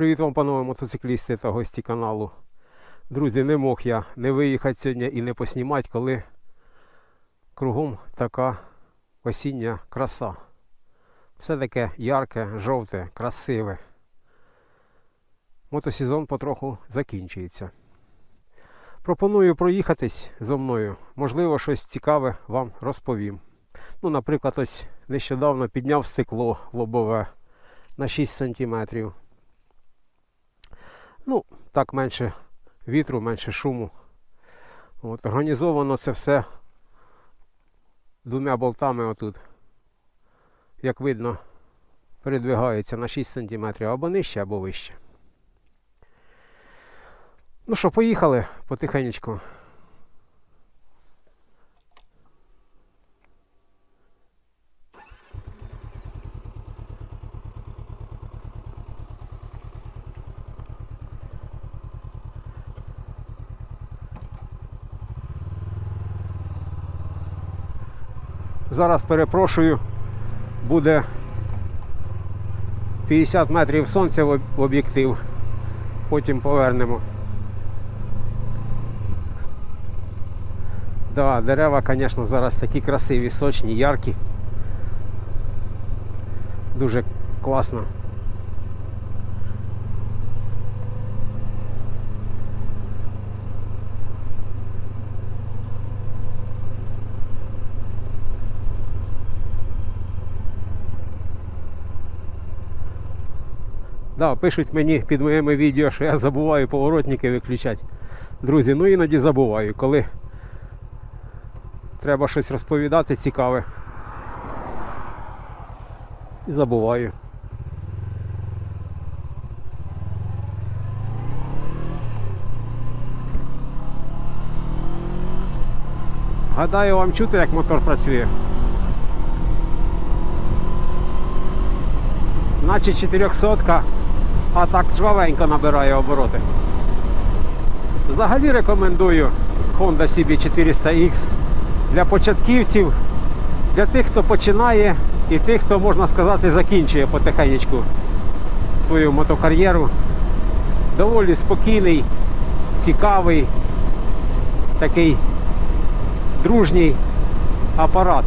Привіт вам, панове мотоциклісти та гості каналу. Друзі, не мог я не виїхати сьогодні і не поснімати, коли кругом така осіння краса. Все таке ярке, жовте, красиве. Мотосезон потроху закінчується. Пропоную проїхатись зо мною. Можливо, щось цікаве вам розповім. Ну, наприклад, ось нещодавно підняв стекло лобове на 6 сантиметрів. Ну, так менше вітру, менше шуму. От, організовано це все двома болтами отут. Як видно, передвигається на 6 см або нижче, або вище. Ну що, поїхали потихенечку. Зараз перепрошую, буде 50 метрів сонця в об'єктив. Потім повернемо. Да, дерева, звісно, зараз такі красиві, сочні, яркі. Дуже класно. Да, пишуть мені під моїми відео, що я забуваю поворотники виключати. Друзі, ну іноді забуваю, коли треба щось розповідати цікаве. І забуваю. Гадаю, вам чути, як мотор працює. Наче 400, а так жвавенько набирає обороти. Взагалі рекомендую Honda CB400X для початківців, для тих, хто починає і тих, хто, можна сказати, закінчує потихенечку свою мотокар'єру. Доволі спокійний, цікавий, такий дружній апарат.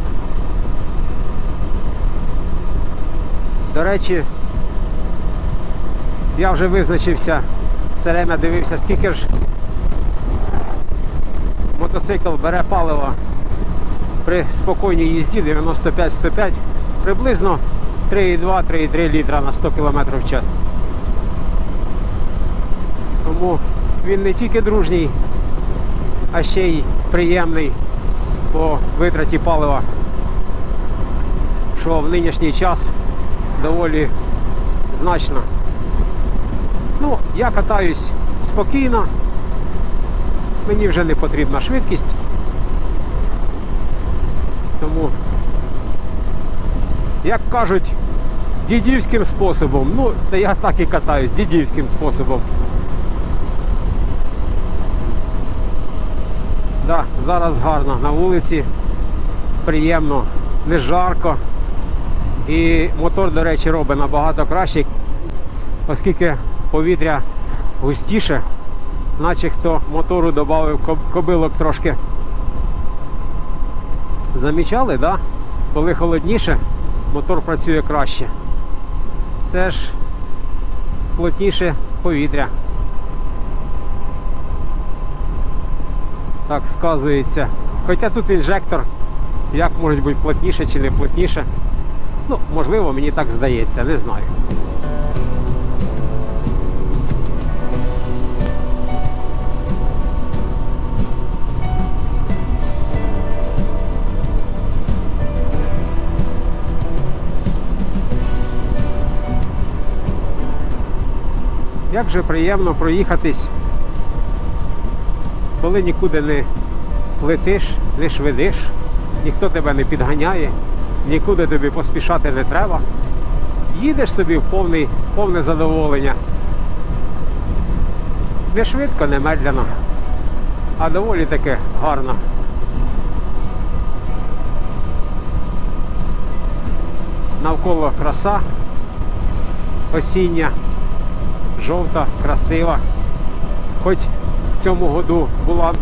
До речі, я вже визначився, все время дивився, скільки ж мотоцикл бере палива при спокійній їзді 95-105, приблизно 3,2-3,3 літра на 100 км в час. Тому він не тільки дружній, а ще й приємний по витраті палива, що в нинішній час доволі значно. Ну, я катаюсь спокійно, мені вже не потрібна швидкість. Тому, як кажуть, дідівським способом. Ну, та я так і катаюсь, дідівським способом. Да, зараз гарно на вулиці, приємно, не жарко. І мотор, до речі, робить набагато краще, оскільки повітря густіше, наче хто мотору додав кобилок трошки. Замічали, да? коли холодніше, мотор працює краще. Це ж плотніше повітря. Так сказується. Хоча тут інжектор, як може бути плотніше чи не плотніше. Ну, можливо, мені так здається, не знаю. Як же приємно проїхатись, коли нікуди не летиш, не швидиш, ніхто тебе не підганяє, нікуди тобі поспішати не треба. Їдеш собі в повний, повне задоволення. Не швидко, не медляно, а доволі таки гарно. Навколо краса осіння. Жовта, красива. Хоч в цьому году була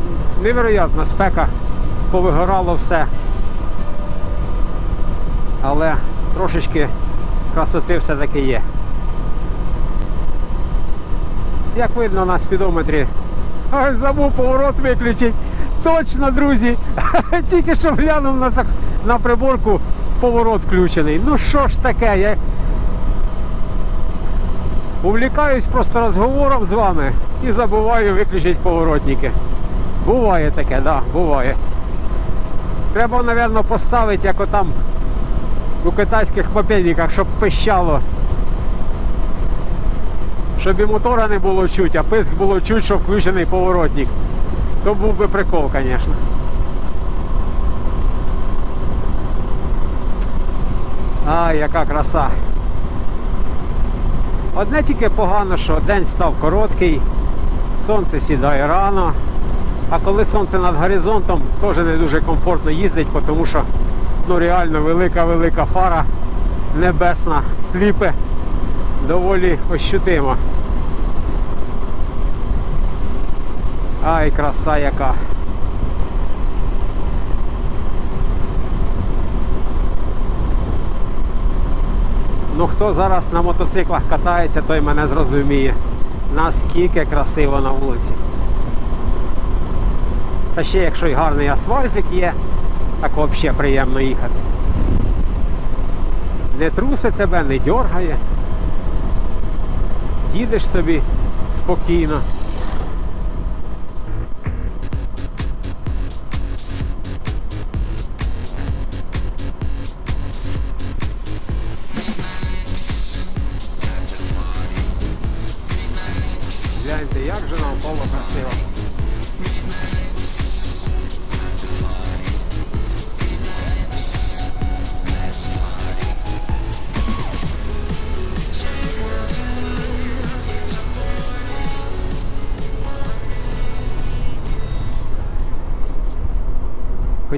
невероятна спека, повигорало все. Але трошечки красоти все-таки є. Як видно на спідометрі. Забув поворот виключити. Точно, друзі. Тільки що глянув на, на приборку, поворот включений. Ну що ж таке? Я увлікаюсь просто розговором з вами і забуваю виключити поворотники. Буває таке, так, да, буває. Треба, мабуть, поставити, як отам у китайських мопедниках, щоб пищало. Щоб і мотора не було чуть, а писк було чуть, що включений поворотник. То був би прикол, звісно. Ай, яка краса. Одне тільки погано, що день став короткий, сонце сідає рано, а коли сонце над горизонтом, теж не дуже комфортно їздить, тому що ну, реально велика-велика фара небесна, сліпе, доволі ощутимо. Ай, краса яка. Ну хто зараз на мотоциклах катається, той мене зрозуміє. Наскільки красиво на вулиці. Та ще якщо й гарний асфальтик є, так взагалі приємно їхати. Не трусить тебе, не дергає. Їдеш собі спокійно.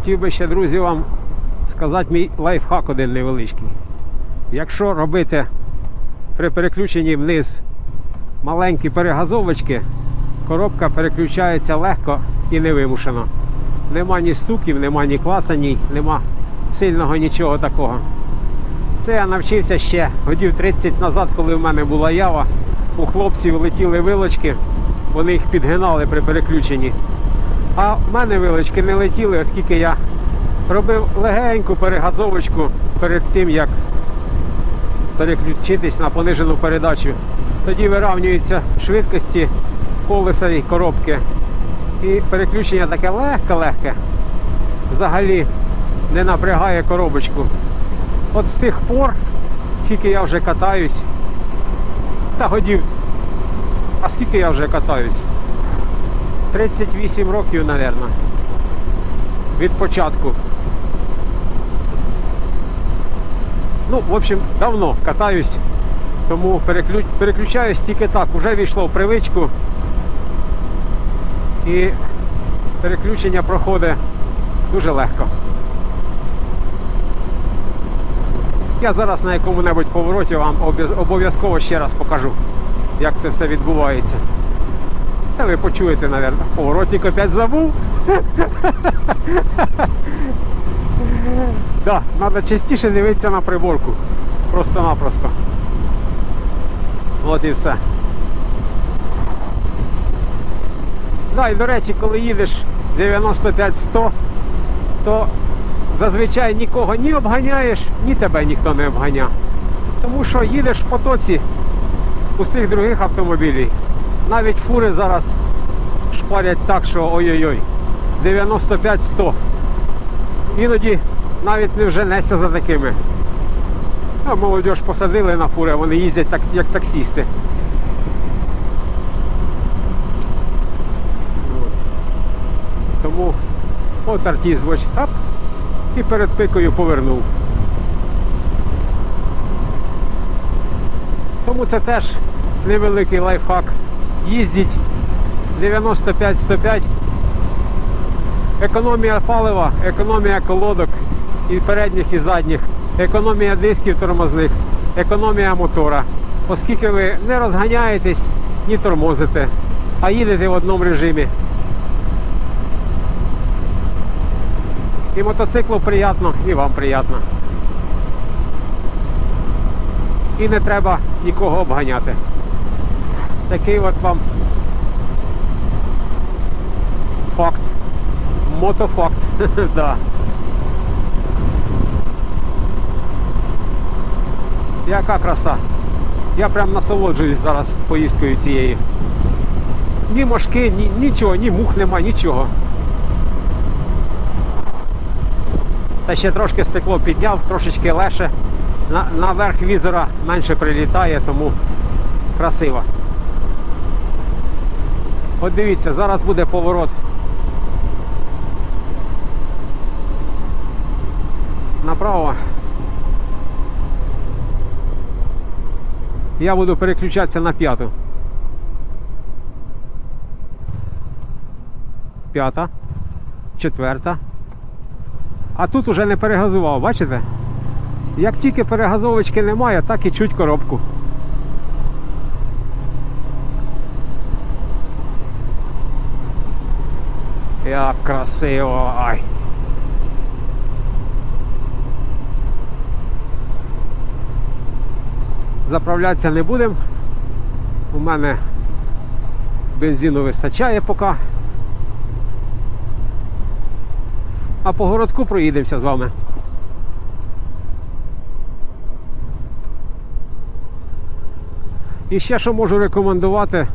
Хотів би ще, друзі, вам сказати мій лайфхак один невеличкий. Якщо робити при переключенні вниз маленькі перегазовочки, коробка переключається легко і невимушено. Нема ні стуків, нема ні клацаній, нема сильного нічого такого. Це я навчився ще годів 30 назад, коли в мене була ява. У хлопців летіли вилочки, вони їх підгинали при переключенні. А в мене вилочки не летіли, оскільки я робив легеньку перегазовочку перед тим, як переключитись на понижену передачу. Тоді вирівнюються швидкості колеса і коробки. І переключення таке легке-легке. Взагалі не напрягає коробочку. От з тих пор, скільки я вже катаюсь, та годів. А скільки я вже катаюсь? 38 років, мабуть. Від початку. Ну, в общем, давно катаюсь, тому переключ... переключаюсь тільки так. Уже війшло в привичку. І переключення проходить дуже легко. Я зараз на якому-небудь повороті вам обов'язково ще раз покажу, як це все відбувається. Та ви почуєте, мабуть, поворотник опять забув. Так, треба частіше дивитися на приборку. Просто-напросто. От і все. Да, і до речі, коли їдеш 95-100, то зазвичай нікого ні обганяєш, ні тебе ніхто не обганя. Тому що їдеш в потоці усіх других автомобілів. Навіть фури зараз шпарять так, що ой-ой-ой, 95-100. Іноді навіть не вженешся за такими. А молодь посадили на фури, а вони їздять так, як таксісти. Тому от артист, ось, ап, і перед пикою повернув. Тому це теж невеликий лайфхак. Їздіть 95-105. Економія палива, економія колодок і передніх, і задніх, економія дисків тормозних, економія мотора. оскільки ви не розганяєтесь, ні тормозите, а їдете в одному режимі. І мотоциклу приємно, і вам приємно. І не треба нікого обганяти. Такий от вам факт. Мотофакт. да. Яка краса. Я прям насолоджуюсь зараз поїздкою цією. Ні мошки, ні, нічого, ні мух нема, нічого. Та ще трошки стекло підняв, трошечки легше. На, наверх візора менше прилітає, тому красиво. От дивіться, зараз буде поворот. Направо. Я буду переключатися на п'яту. П'ята. Четверта. А тут уже не перегазував, бачите? Як тільки перегазовочки немає, так і чуть коробку. Як красиво. Ай. Заправлятися не будемо. У мене бензину вистачає поки. А по городку проїдемося з вами. І ще що можу рекомендувати,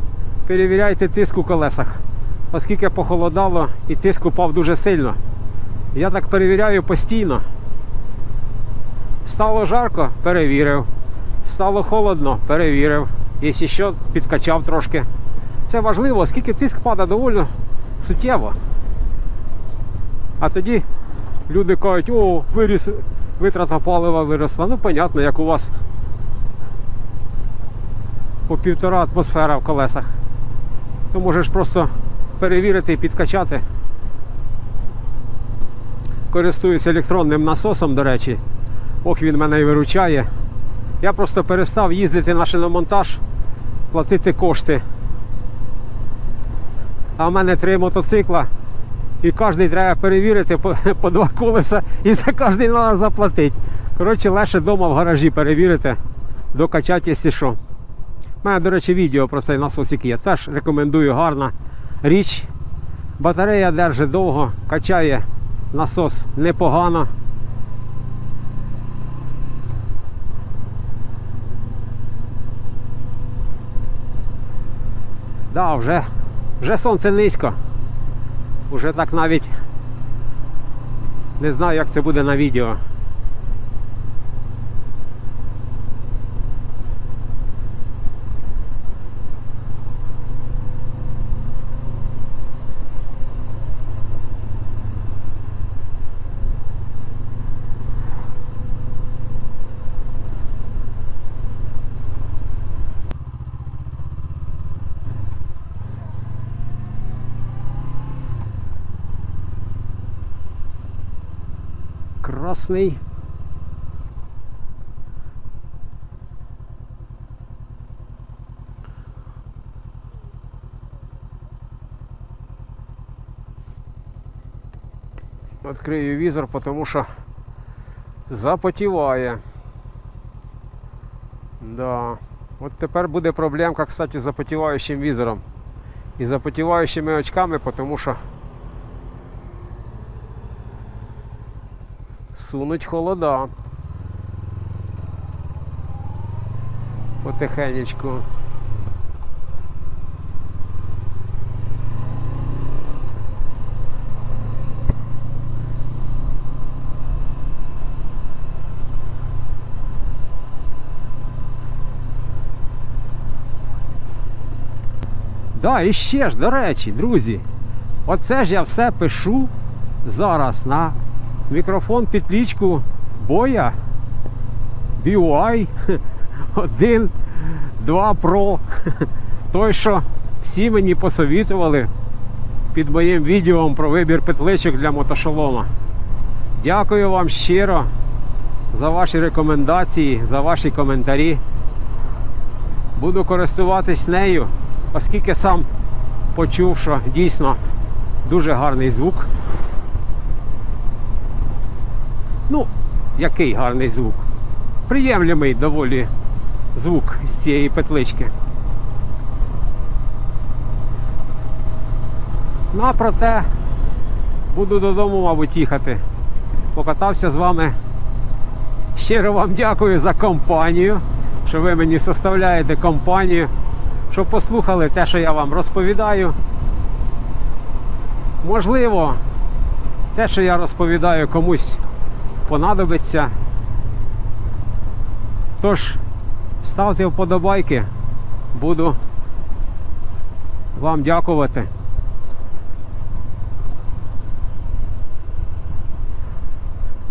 перевіряйте тиск у колесах. Оскільки похолодало і тиск упав дуже сильно. Я так перевіряю постійно. Стало жарко, перевірив. Стало холодно, перевірив. Якщо що, підкачав трошки. Це важливо, оскільки тиск падає доволі суттєво. А тоді люди кажуть, о, виріс, витрата палива виросла. Ну, понятно, як у вас по півтора атмосфера в колесах. То можеш просто перевірити і підкачати. Користуюсь електронним насосом, до речі. Ох, він мене і виручає. Я просто перестав їздити на шиномонтаж, платити кошти. А в мене три мотоцикла. І кожен треба перевірити по, по два колеса і за кожен треба заплатити. Коротше, легше вдома в гаражі перевірити, докачати, якщо що. У мене, до речі, відео про цей насосик є. Теж рекомендую гарна річ. Батарея держить довго, качає насос непогано. Да, вже, вже сонце низько. Уже так навіть не знаю, як це буде на відео. Красний. Відкрию візор, тому що запотіває. Да. От тепер буде проблемка, кстати, з запотіваючим візором. І запотіваючими очками, тому що сунуть холода. Потихенечку. Да, і ще ж, до речі, друзі, оце ж я все пишу зараз на мікрофон підлічку боя BY 1, 2 Pro. Той, що всі мені посовітували під моїм відео про вибір петличок для мотошолома. Дякую вам щиро за ваші рекомендації, за ваші коментарі. Буду користуватись нею, оскільки сам почув, що дійсно дуже гарний звук. Ну, який гарний звук. Приємлемий доволі звук з цієї петлички. Ну а проте буду додому, мабуть, їхати. Покатався з вами. Щиро вам дякую за компанію, що ви мені составляєте компанію, що послухали те, що я вам розповідаю. Можливо, те, що я розповідаю, комусь понадобиться. Тож, ставте вподобайки, буду вам дякувати.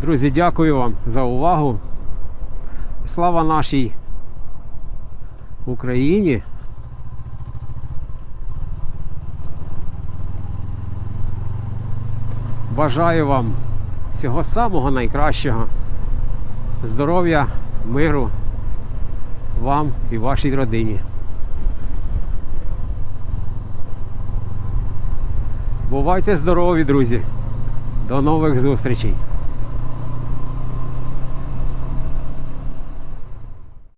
Друзі, дякую вам за увагу. Слава нашій Україні. Бажаю вам всього самого найкращого. Здоров'я, миру вам і вашій родині. Бувайте здорові, друзі. До нових зустрічей!